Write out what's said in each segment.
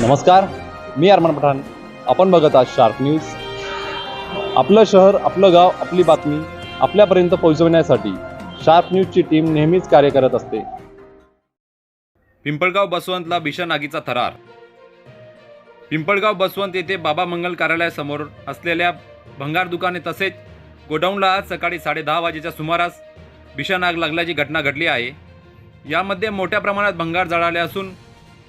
नमस्कार मी अरमान पठाण. आपण बघत आहात शार्प न्यूज. आपलं शहर आपलं गाव आपली बातमी आपल्यापर्यंत पोहोचवण्यासाठी शार्प न्यूजची टीम नेहमीच कार्य करत असते. पिंपळगाव बसवंतला भीषण आगीचा थरार पिंपळगाव बसवंत येथे बाबा मंगल कार्यालयासमोर असलेल्या भंगार दुकाने तसेच गोडाऊनला आज सकाळी साडे दहा वाजेच्या सुमारास भीषण आग लागल्याची घटना घडली आहे. यामध्ये मोठ्या प्रमाणात भंगार जळाले असून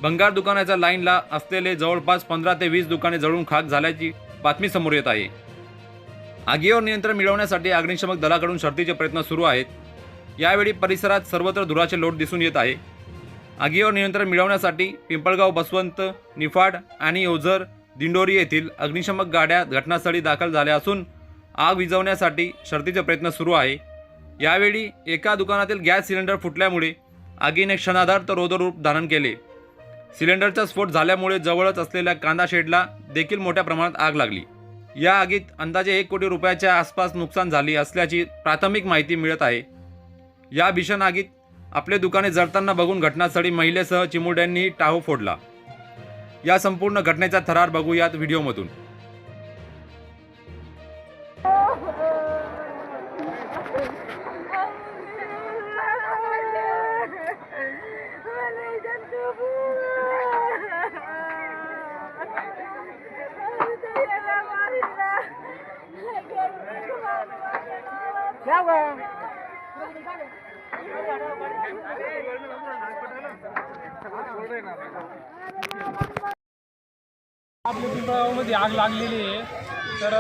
भंगार दुकानाच्या लाईनला असलेले जवळपास पंधरा ते वीस दुकाने जळून खाक झाल्याची बातमी समोर येत आहे. आगीवर नियंत्रण मिळवण्यासाठी अग्निशमक दलाकडून शर्थीचे प्रयत्न सुरू आहेत. यावेळी परिसरात सर्वत्र धुराचे लोट दिसून येत आहे. आगीवर नियंत्रण मिळवण्यासाठी पिंपळगाव बसवंत निफाड आणि ओझर दिंडोरी येथील अग्निशमक गाड्या घटनास्थळी दाखल झाल्या असून आग विझवण्यासाठी शर्तीचे प्रयत्न सुरू आहे. यावेळी एका दुकानातील गॅस सिलेंडर फुटल्यामुळे आगीने क्षणाधार तर रोदरूप धारण केले. सिलेंडरचा स्फोट झाल्यामुळे जवळच असलेल्या कांदा शेडला देखील मोठ्या प्रमाणात आग लागली. या आगीत अंदाजे एक कोटी रुपयाच्या आसपास नुकसान झाली असल्याची प्राथमिक माहिती मिळत आहे. या भीषण आगीत आपले दुकाने जळताना बघून घटनास्थळी महिलेसह चिमुरड्यांनी टाहो फोडला. या संपूर्ण घटनेचा थरार बघूयात व्हिडिओमधून. आपल्या पिंपळगावमध्ये आग लागलेली आहे. तर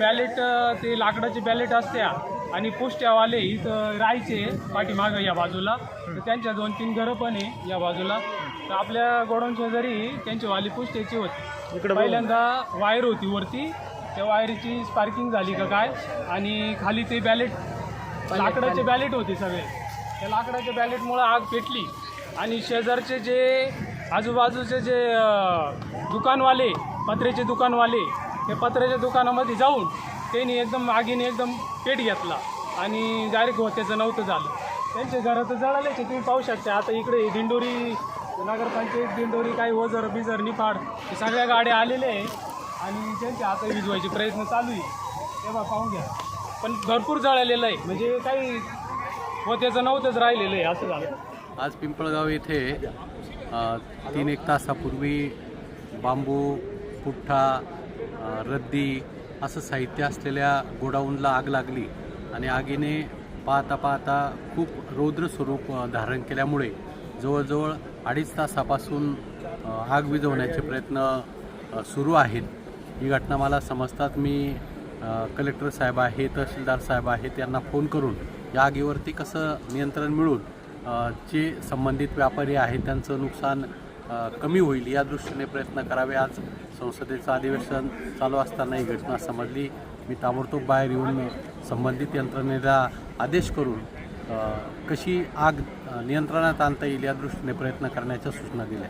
बॅलेट ते लाकडाचे बॅलेट असत्या आणि पोस्ट्यावाले इथं राहायचे पाठीमागं या बाजूला. तर त्यांच्या दोन तीन घरं पण आहे या बाजूला. तर आपल्या गोडाऊन शेजारी त्यांची वाली पोस्ट्याची होती. इकडे पहिल्यांदा वायर होती वरती. त्या वायरीची स्पार्किंग झाली का काय? आणि खाली ते बॅलेट लाकडाचे बॅलेट होते सगळे. त्या लाकडाच्या बॅलेटमुळं आग पेटली. आणि शेजारचे जे आजूबाजूचे जे दुकानवाले पत्र्याचे दुकानवाले ते पत्र्याच्या दुकानामध्ये जाऊन त्यांनी एकदम आगीने एकदम पेट घेतला आणि डायरेक्ट होत्याचं नव्हतं झालं. त्यांचे घरं तर आहे, तुम्ही पाहू शकता. आता इकडे दिंडोरी नगरपंचायत दिंडोरी काही ओझर बिझर निफाड हे सगळ्या गाड्या आलेल्या आहे. आणि त्यांचे आता विजवायचे प्रयत्न चालू आहे. तेव्हा पाहून घ्या. पण भरपूर जळालेलं आहे. म्हणजे काही होत्याचं नव्हतंच राहिलेलं आहे असं झालं. आज पिंपळगाव येथे तीन एक तासापूर्वी बांबू पुठ्ठा रद्दी असं साहित्य असलेल्या गोडाऊनला आग लागली आणि आगीने पाहता पाहता खूप रौद्र स्वरूप धारण केल्यामुळे जवळजवळ अडीच तासापासून आग विझवण्याचे प्रयत्न सुरू आहेत. ही घटना मला समजतात मी कलेक्टर साहेब आहे तहसीलदार साहेब आहेत यांना फोन करून या आगीवरती कसं नियंत्रण मिळून जे संबंधित व्यापारी आहेत त्यांचं नुकसान कमी होईल या दृष्टीने प्रयत्न करावे. आज संसदेचं अधिवेशन चालू असताना ही घटना समजली. मी ताबडतोब बाहेर येऊन संबंधित यंत्रणेला आदेश करून कशी आग नियंत्रणात आणता येईल या दृष्टीने प्रयत्न करण्याच्या सूचना दिल्या.